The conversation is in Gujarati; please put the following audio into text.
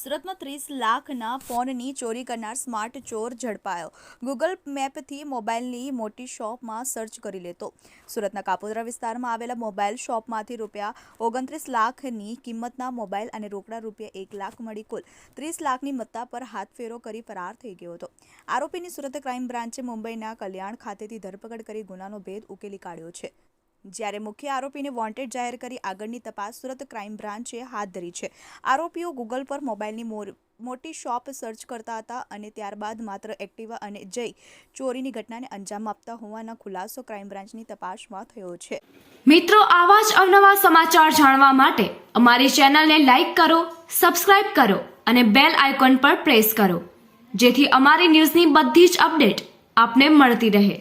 સુરતમાં ત્રીસ લાખના ફોનની ચોરી કરનાર સ્માર્ટ ચોર ઝડપાયો. ગૂગલ મેપથી મોબાઈલની મોટી શોપમાં સર્ચ કરી લેતો. સુરતના કાપોદ્રા વિસ્તારમાં આવેલા મોબાઈલ શોપમાંથી રૂપિયા ઓગણત્રીસ લાખની કિંમતના મોબાઈલ અને રોકડા રૂપિયા એક લાખ મળી કુલ ત્રીસ લાખની મત્તા પર હાથફેરો કરી ફરાર થઈ ગયો હતો. આરોપીની સુરત ક્રાઇમ બ્રાન્ચે મુંબઈના કલ્યાણ ખાતેથી ધરપકડ કરી ગુનાનો ભેદ ઉકેલી કાઢ્યો છે. જ્યારે મુખ્ય આરોપીને વોન્ટેડ જાહેર કરી આગળની તપાસ સુરત ક્રાઇમ બ્રાન્ચે હાથ ધરી છે. આરોપીઓ ગૂગલ પર મોબાઈલની મોર- મોટી શોપ સર્ચ કરતા હતા અને ત્યારબાદ માત્ર એક્ટિવા અને જઈ ચોરીની ઘટનાને અંજામ આપતા હોવાના ખુલાસો ક્રાઇમ બ્રાન્ચની તપાસમાં થયો છે. મિત્રો, આવા જ અવનવા સમાચાર જાણવા માટે અમારી ચેનલને લાઇક કરો, સબસ્ક્રાઇબ કરો અને બેલ આઇકોન પર પ્રેસ કરો, જેથી અમારી ન્યૂઝની બધી જ અપડેટ આપને મળતી રહે.